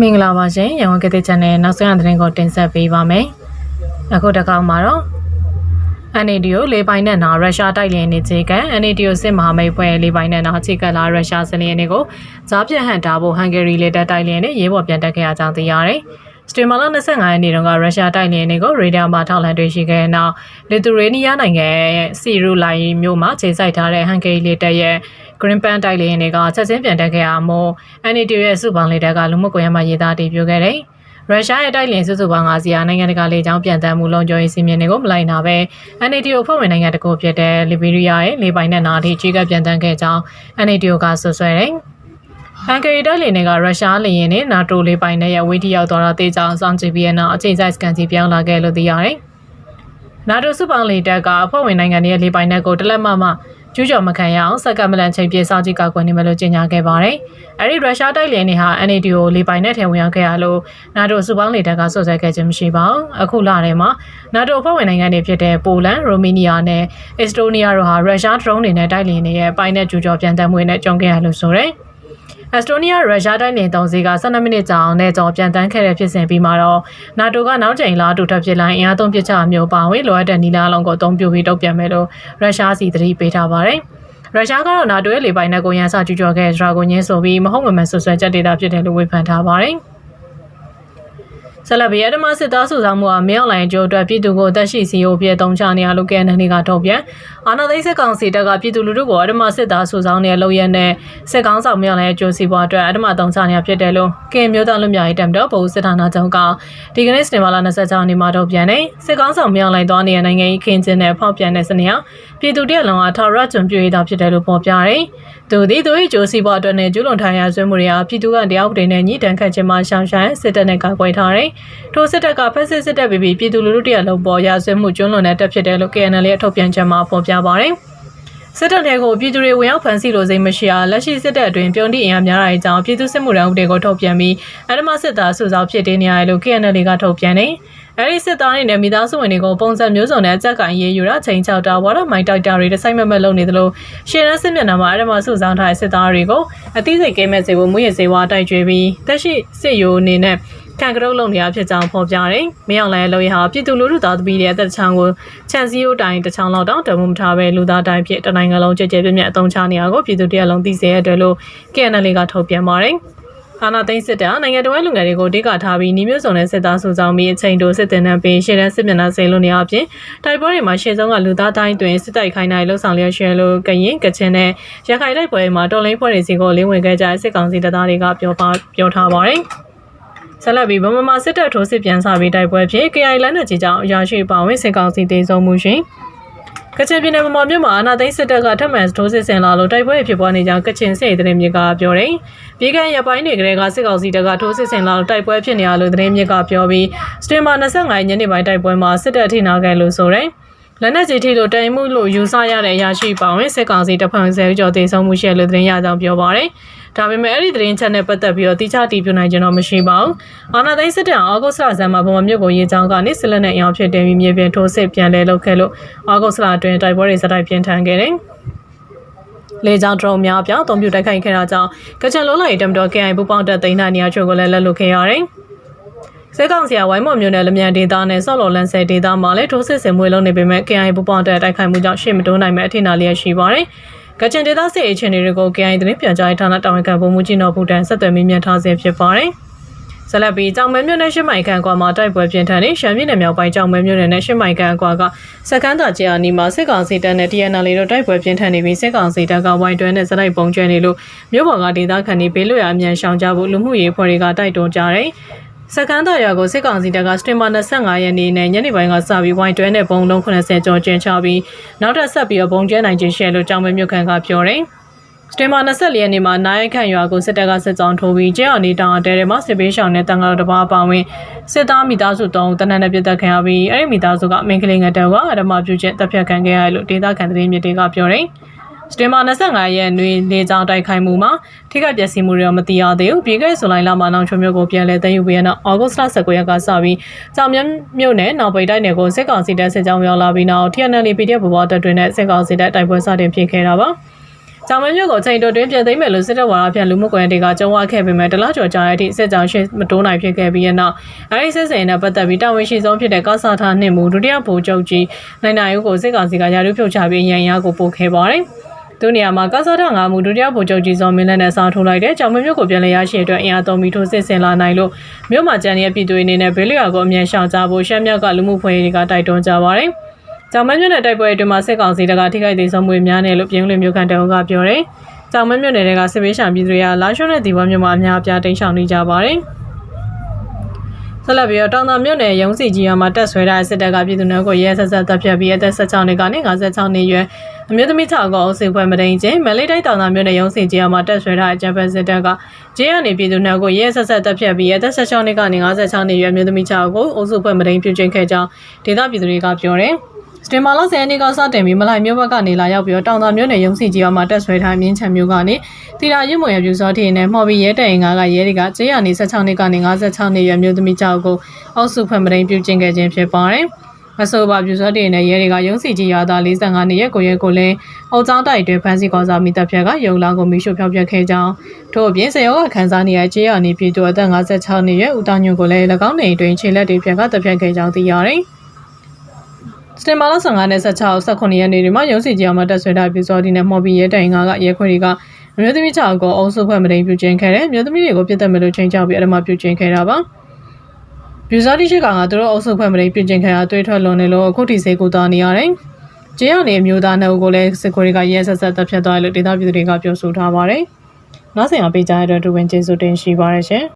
မင်္ဂလာပါရှင်ရန်ကုန်ကတိချန်နယ်နောက်ဆုံးရသတင်းကိုတင်ဆက်ပေးပါမယ်အခုတစ်ခေါက်မှာတော့ NADO လေးပိုင်းနဲ့နာရုရှားတိုက်လျင်နေခြေကန် NADO စစ်မဟာမိတ်ဖွဲ့လေးပိုင်းနဲ့နာခြေကလာရုရှားစလျင်တွေကိုဈာပြတ်ဟန်တာဖို့ဟန်ဂေရီလေတပ်တိုက်လျင်နဲ့ရေးပေါ်ပြန်တက်ခဲ့ရကြောင်းသိရတယ် စတေမာလာ25ရက်နေ့တုန်းကရုရှားတိုက်လျင်တွေကိုရေဒါမှာထောက်လှမ်းတွေ့ရှိခဲ့တဲ့နောက်လီသူရေးနီးယားနိုင်ငံရဲ့စီရူလိုင်မြို့မှာခြေစိုက်ထားတဲ့ဟန်ဂေရီလေတပ်ရဲ့ Green Pan တိုက်လေယာဉ်တွေကချက်ချင်းပြန်တက်ခဲ့ရမို့ NATO ရဲ့စုပေါင်းလေတပ်ကလူမှုကွန်ရက်မှာရေးသားတည်ပြုခဲ့တယ်။ရုရှားရဲ့တိုက်လေယာဉ်စုစုပေါင်း5စီးဟာနိုင်ငံတကာလေကြောင်းပြန်တမ်းမှုလုံခြုံရေးစီမံတွေကိုမလိုက်နာပဲ NATO အဖွဲ့ဝင်နိုင်ငံတကူဖြစ်တဲ့လီဘီးရီးယားရဲ့လေပိုင်နဲ့နာထိကြီးကပ်ပြန်တမ်းခဲ့ကြောင်း NATO ကဆွဆွဲတယ်။ ဟန်ဂေရီတိုက်လေယာဉ်တွေကရုရှားလေယာဉ်နဲ့ NATO လေပိုင်နဲ့ရဲ့ဝေးတီရောက်သွားတာတေးကြောင်စောင့်ကြည့်ပြီးနောက်အချိန်ဆိုင်စကန်စီပြောင်းလာခဲ့လို့သိရတယ်။ NATO စုပေါင်းလေတပ်ကအဖွဲ့ဝင်နိုင်ငံတွေရဲ့လေပိုင်နက်ကိုတလက်မမကျူးကျော်မခံရအောင်စက္ကမလန်ချိန်ပြေစောင့်ကြည့်ကောက်ကွယ်နေမယ်လို့ကြေညာခဲ့ပါတယ်။အဲဒီရုရှားတိုက်လေယာဉ်တွေဟာ NATO လေပိုင်နက်ထဲဝင်ရောက်ခဲ့ရလို့ NATO စုပေါင်းလေတပ်ကဆွဆွဲခဲ့ခြင်းမရှိပါဘူး။အခုလထဲမှာ NATO အဖွဲ့ဝင်နိုင်ငံတွေဖြစ်တဲ့ပိုလန်၊ရိုမေးနီးယားနဲ့အက်စတိုးနီးယားတို့ဟာရုရှားဒရုန်းတွေနဲ့တိုက်လေယာဉ်တွေရဲ့ပိုင်နက်ကျူးကျော်ပြန်တက်မှုတွေနဲ့ကြုံခဲ့ရလို့ဆိုတယ်။ အက်စတိုးနီးယားရုရှားတိုင်းနေတုံးစီက12မိနစ်ကြာအောင်နဲ့ကြော်ပြန်တန်းခဲ့တဲ့ဖြစ်စဉ်ပြီးမှာတော့နာတိုကနောက်ချိန်လာတူထပ်ဖြစ်လိုက်အင်အားသုံးပစ်ချမျိုးပါဝင်လိုအပ်တဲ့နီလာလုံးကိုအသုံးပြုပြီးတုံ့ပြန်မယ်လို့ရုရှားစီသတိပေးထားပါတယ်။ရုရှားကတော့နာတိုရဲ့လေပိုင်နက်ကိုရန်စကျူးကျော်ခဲ့ဒရာကိုညင်းဆိုပြီးမဟုတ်မမှန်ဆွဆွဲချက်ဒေတာဖြစ်တယ်လို့ဝေဖန်ထားပါတယ်။ ဆလဘီအဒမစစ်သားစုဆောင်မှုဟာမြောက်လိုင်းကျိုးအတွက်ပြည်သူကိုတက်ရှိစီယိုပြည့်တုံးချနေရလို့ကဲနန်နေကထုတ်ပြန်အာနာသိစစ်ကောင်စီတပ်ကပြည်သူလူထုကိုအဒမစစ်သားစုဆောင်နေတဲ့လုပ်ရက်နဲ့စစ်ကောင်ဆောင်မြောက်လိုင်းကျိုးစီပွားအတွက်အဒမတုံးချနေရဖြစ်တယ်လို့ကင်မျိုးသားလူမျိုးရေးတမ်တော့ဗိုလ်စစ်ဌာနချုပ်ကဒီကနေ့စနေမလာ26ရက်နေ့မှာထုတ်ပြန်နေစစ်ကောင်ဆောင်မြောက်လိုင်းသွားနေတဲ့နိုင်ငံရေးခင်းကျင်းတဲ့ဖောက်ပြန်တဲ့စနေဟာ ပြည်သူတရက်လုံးကထော်ရကျွံပြည့်ရတာဖြစ်တယ်လို့ဖော်ပြတယ်။သူသည်သူ၏ကျိုးစီပွားအတွက်နဲ့ကျူးလွန်ထိုင်ရဆွေးမှုတွေဟာပြည်သူကတရားဥပဒေနဲ့ညီတန်ခတ်ခြင်းမှရှောင်ရှားစစ်တပ်နဲ့ကာကွယ်ထားတယ်။ထိုစစ်တပ်ကဖက်စစ်စစ်တပ်ပြီးပြည်သူလူထုတရက်လုံးပေါ်ရဆွေးမှုကျွလွန်တဲ့တပ်ဖြစ်တယ်လို့ KNL ရဲ့ထုတ်ပြန်ချက်မှာဖော်ပြပါတယ်။ စစ်တပ်တွေကိုပြည်သူတွေဝင်ရောက်ဖမ်းဆီးလို့စိတ်မရှိအောင်လက်ရှိစစ်တပ်အတွင်းပြုံးတိအင်အားများတဲ့အကြောင်းပြည်သူစစ်မှုထမ်းဥပဒေကိုထုတ်ပြန်ပြီးအဓမ္မစစ်သားစုဆောင်းဖြစ်တဲ့နေရာလို့ KNL ကထုတ်ပြန်နေအဲဒီစစ်သားတွေနဲ့မိသားစုဝင်တွေကိုပုံစံမျိုးစုံနဲ့အကြက်ကင်ရေးယူတာချိန်ချောက်တာဝါရမိုင်တိုက်တာတွေတစိုက်မမက်လုပ်နေသလိုရှယ်ရန်စစ်မျက်နှာမှာအဓမ္မစုဆောင်းထားတဲ့စစ်သားတွေကိုအသိစိတ်ကဲမဲ့စေဖို့မွေးရစေဝါတိုက်ကျွေးပြီးတက်ရှိစစ်ရိုးအနေနဲ့ ခံကရုတ်လုံနေရဖြစ်ကြောင်းဖော်ပြတယ်။မင်းအောင်လှိုင်ရဲ့လုံရဟာပြည်သူလူထုသားသမီးတွေအသက်ချောင်းကိုခြံစည်းရိုးတိုင်းတစ်ချောင်းလောက်တောင်တမှုမထားပဲလူသားတိုင်းဖြစ်တနိုင်ငံလုံးကြဲကြဲပြည့်ပြည့်အသုံးချနေရကိုပြည်သူတရက်လုံးသိစေရတဲ့လို့ KNL ကထုတ်ပြန်ပါတယ်။အာနာသိန်းစစ်တပ်နိုင်ငံတော်လူငယ်တွေကိုတိကထားပြီးညီမျိုးစုံတဲ့စစ်သားစုဆောင်ပြီးအချိန်တိုစစ်တင်နှံပေးရှေ့တန်းစစ်မျက်နှာစိန်လို့နေအပြင်တိုက်ပွဲတွေမှာရှေ့ဆုံးကလူသားတိုင်းတွင်စစ်တိုက်ခိုင်းနိုင်လှုပ်ဆောင်လျက်ရှိလို့ကရင်ကချင်နဲ့ရခိုင်တိုက်ပွဲမှာတော်လိုင်းဖွဲ့တွေစီကိုလင်းဝင်ခဲ့ကြတဲ့စစ်ကောင်စီတပ်သားတွေကပြောပါပြောထားပါတယ်။ ဆက်လက်ပြီးဗမာစစ်တပ်ထိုးစစ်ပြန်စပြီးတိုက်ပွဲဖြစ် KI လက်နက်ကြီးကြောင့်အရာရှိပါဝင်စစ်ကောင်စီတေဆုံးမှုရှင်ကချင်ပြည်နယ်မှာမြို့မှာအာနာသိန်းစစ်တပ်ကထပ်မံထိုးစစ်ဆင်လာလို့တိုက်ပွဲဖြစ်ပွားနေကြောင်းကချင်စစ်ရေးသတင်းမြစ်ကပြောတယ်။ပြည်ကရပိုင်းတွေကလေးကစစ်ကောင်စီတပ်ကထိုးစစ်ဆင်လာလို့တိုက်ပွဲဖြစ်နေရလို့သတင်းမြစ်ကပြောပြီးစတင်မာ25ညနေပိုင်းတိုက်ပွဲမှာစစ်တပ်ထိနာခဲ့လို့ဆိုတယ်။လက်နက်ကြီးထိလို့တိုင်မှုလို့ယူဆရတဲ့အရာရှိပါဝင်စစ်ကောင်စီတပ်ဖွဲ့ဆဲကျော်တေဆုံးမှုရှိလို့သတင်းရကြောင်းပြောပါရယ်။ ဒါပေမဲ့အဲ့ဒီသတင်းချက်နဲ့ပတ်သက်ပြီးတော့တိကျတည်ပြနိုင်ကြတော့မရှိပါဘူး။အာနာသိန်းစစ်တပ်အောဂုတ်လဆန်းမှာဗမာမြို့ကိုရေးချောင်းကနေစစ်လက်နဲ့အင်အားဖြစ်တယ်ပြီးမြေပြင်ထိုးစစ်ပြန်လဲလုပ်ခဲ့လို့အောဂုတ်လအတွင်းတိုက်ပွဲတွေစတိုက်ပြင်းထန်ခဲ့တယ်။လေကြောင်းဒရုန်းများအပြောင်းအသုံးပြုတိုက်ခိုက်ခဲ့တာကြောင့်ကချင်လုံးလိုက်တမ်တော် KI ပူပေါင်းတပ်သိန်းနိုင်နေရာချို့ကိုလည်းလက်လွတ်ခဲ့ရတယ်။စစ်ကောင်စီကဝိုင်းမော်မျိုးနဲ့လမြန်ဒေသနဲ့ဆော့လော်လန်ဆယ်ဒေသမှာလည်းထိုးစစ်ဆင်မွေးလုံးနေပေမဲ့ KI ပူပေါင်းတပ်တိုက်ခိုက်မှုကြောင့်ရှေ့မတိုးနိုင်မဲ့အထင်သာလျက်ရှိပါတယ်။ ကချင်ဒေသစစ်အခြေအနေတွေကို KI သတင်းပြန်ကြားရေးဌာနတာဝန်ခံဗိုလ်မှူးကြီးနော်ဘူတန်ဆက်သွယ်မေးမြန်းထားဆဲဖြစ်ပါတယ်။ဆက်လက်ပြီးကြောင်မဲမြို့နယ်ရှစ်မိုင်ခန့်ကွာမှာတိုက်ပွဲပြင်းထန်နေရှမ်းပြည်နယ်မြောက်ပိုင်းကြောင်မဲမြို့နယ်နဲ့ရှစ်မိုင်ခန့်ကွာကစကန်းသာကျေအာနီမှာစစ်ကောင်စီတပ်နဲ့ TNL တို့တိုက်ပွဲပြင်းထန်နေပြီးစစ်ကောင်စီတပ်ကဝိုင်းတွဲနဲ့စလိုက်ပုံကျဲနေလို့မြို့ပေါ်ကဒေသခံတွေဘေးလွတ်ရာအမြန်ရှောင်ကြဖို့လူမှုရေးဖွဲ့တွေကတိုက်တွန်းကြတယ်။ စကန်တော်ရွာကိုစစ်ကောင်စီတပ်ကစတင်ဘာ25ရက်နေ့နဲ့ညနေပိုင်းကစပြီးဝိုင်းတွဲနဲ့ဘုံလုံး80ကျော်ကျင်းချပြီးနောက်ထပ်ဆက်ပြီးတော့ဘုံကျဲနိုင်ခြင်းရှိလို့ကြောင်မဲမြို့ခံကပြောတယ်။စတင်မာ24ရက်နေ့မှာနိုင်ခန့်ရွာကိုစစ်တပ်ကစစ်ကြောင်းထိုးပြီးကျဲအောင်နေတောင်အတဲထဲမှာစစ်ပေးရှောင်တဲ့တန်ကားတစ်ပါးပါဝင်စစ်သားမိသားစုတုံးတနက်နဲ့ပြတ်တက်ခံရပြီးအဲ့ဒီမိသားစုကအမင်းကလေးငယ်တောင်ကအဓမ္မပြုချက်တပ်ဖြတ်ခံခဲ့ရတယ်လို့ဒေသခံသတင်းမြစ်တွေကပြောတယ်။ စတင်မာ25ရက်နေ့နေကြောင်တိုက်ခိုက်မှုမှာထိခိုက်ပျက်စီးမှုတွေတော့မသိရသေးဘူး။ပြည်ကဲဆိုလိုက်လာမှာနောင်ချုံမျိုးကိုပြန်လဲသိမ်းယူပြီးနောက်ဩဂုတ်လ19ရက်ကစပြီးကြောင်မြမြို့နယ်နောက်ပိတ်တိုက်နယ်ကိုစစ်ကောင်စီတပ်စစ်ကြောင်းရောက်လာပြီးနောက် TNL PDF ဘဝတပ်တွင်နဲ့စစ်ကောင်စီတပ်တိုက်ပွဲစတင်ဖြစ်ခဲ့တာပါ။။ကြောင်မင်းမြို့ကိုချိန်တိုတွင်းပြန်သိမ်းမယ်လို့စစ်တပ်ဝါဒဖြန့်လူမှုကွန်ရက်တွေကကြုံဝခဲ့ပေမဲ့တလားကျော်ကြာတဲ့အထိစစ်ကြောင်ရှင်းမတိုးနိုင်ဖြစ်ခဲ့ပြီးတဲ့နောက်အဲဒီစစ်စင်နဲ့ပတ်သက်ပြီးတာဝန်ရှိဆုံးဖြစ်တဲ့ကောက်ဆာထားနှင့်မူဒုတိယဗိုလ်ချုပ်ကြီးနိုင်နိုင်ဦးကိုစစ်ကောင်စီကရာထူးဖြုတ်ချပြီးရန်ရာကိုပို့ခဲ့ပါတယ်။ သူနေရာမှာကာဆာထငါမူဒုတိယဗိုလ်ချုပ်ကြီးစောမင်းလက်နဲ့ဆောင်းထိုးလိုက်တဲ့ကြောင်မင်းမြို့ကိုပြန်လည်ရရှိတဲ့အတွက်အင်အားသုံးပြီးထိုးစစ်ဆင်လာနိုင်လို့မြို့မှာကြံနေတဲ့ပြည်သူတွေအနေနဲ့ဘေးလျော်ကိုအမြန်ရှောင်ကြဖို့ရှမ်းမြောက်ကလူမှုဖွဲ့တွေကတိုက်တွန်းကြပါတယ်။ကြောင်မင်းမြို့နယ်တိုက်ပွဲအတွင်းမှာစစ်ကောင်စီတပ်ကထိခိုက်ဒေဆုံးမှုများနဲ့လို့ပြည်ဦးလွင်မြို့ခံတအုပ်ကပြောတယ်။ကြောင်မင်းမြို့နယ်တွေကစစ်ပေးရှောင်ပြည်သူတွေကလာရှုံးတဲ့ဒီဘွားမြို့မှာအများအပြားတိမ်းရှောင်နေကြပါတယ်။ ဆက်လက်ပြီးတော့တောင်သာမြို့နယ်ရုံးစီကြီးရွာမှာတက်ဆွဲထားတဲ့စစ်တပ်ကပြည်သူတွေကိုရဲဆက်ဆက်တပ်ဖြတ်ပြီးအသက်16နှစ်ကနေ56နှစ်ရွယ်အမျိုးသမီး6ကောင်အုပ်စုဖွဲ့မတိန်ချင်းမလေးတိုင်းတောင်သာမြို့နယ်ရုံးစီကြီးရွာမှာတက်ဆွဲထားတဲ့ဂျပန်စစ်တပ်ကဂျင်းကနေပြည်သူတွေကိုရဲဆက်ဆက်တပ်ဖြတ်ပြီးအသက်16နှစ်ကနေ56နှစ်ရွယ်အမျိုးသမီး6ကိုအုပ်စုဖွဲ့မတိန်ပြုကျင်းခဲ့ကြောင်းဒေသပြည်သူတွေကပြောတယ် စတင်မာလာဆယ်အနေကစတင်ပြီးမလိုက်မျိုးဘက်ကနေလာရောက်ပြီးတော့တောင်သာမြို့နယ်ရုံးစီကြီးရွာမှာတက်ဆွဲထားမြင်းချံမျိုးကနေတီရာရွတ်မွေရပြူစောထင်းနဲ့မှော်ပြီးရဲတိုင်ငါကရဲတွေကကျေးရနေ16နှစ်ကနေ56နှစ်ရွယ်မျိုးသမီးကြောက်ကိုအောက်စုဖွဲ့မတိန်ပြုကျင်းခဲ့ခြင်းဖြစ်ပါတယ်။အဆိုပါပြူစောတင်တဲ့ရဲတွေကရုံးစီကြီးရွာသား45နှစ်ရက်ကိုရဲကိုလည်းအုတ်ချောင်းတိုက်တွင်ဖမ်းဆီးကောင်းစားမိတပ်ဖြတ်ကရုံလာကိုမိရှုဖျောက်ပြက်ခဲ့ကြောင်းထို့အပြင်စေရောကခန်းစားနေရကျေးရနေပြည်သူအသက်56နှစ်ရွယ်ဦးတောင်ညွန့်ကိုလည်း၎င်းနေအတွင်းခြေလက်တွေဖြတ်ကတပ်ဖြတ်ခဲ့ကြောင်းသိရတယ်။ စတင်မာလာ15နဲ့16 18ရက်နေ့တွေမှာရုံးစီကြီးအောင်မှာတက်ဆွဲထားပြီးစောဒီနဲ့မော်ဘီရဲတိုင်ငါကရဲခွေတွေကအမျိုးသမီး6ကိုအုံစုဖွဲ့မတိန်ပြုကျင်းခဲ့တယ်။မျိုးသမီးတွေကိုပြစ်တက်မယ်လို့ချိန်ချောက်ပြီးအရမပြုကျင်းခဲ့တာပါ။ပြူစောတိရှိကောင်ကသူတို့အုံစုဖွဲ့မတိန်ပြုကျင်းခဲ့တာတွေးထွက်လွန်နေလို့အခုထိစေကူတာနေရတယ်။ကျေးရနေအမျိုးသားနှုတ်ကိုလည်းစစ်ခွေတွေကရဲဆက်ဆက်တပ်ဖြတ်သွားတယ်လို့ဒေသပြည်သူတွေကပြောဆိုထားပါတယ်။နောက်ဆက်အောင်ပေးကြရတဲ့တူဝင်ကျေးဇူးတင်ရှိပါတယ်ရှင်။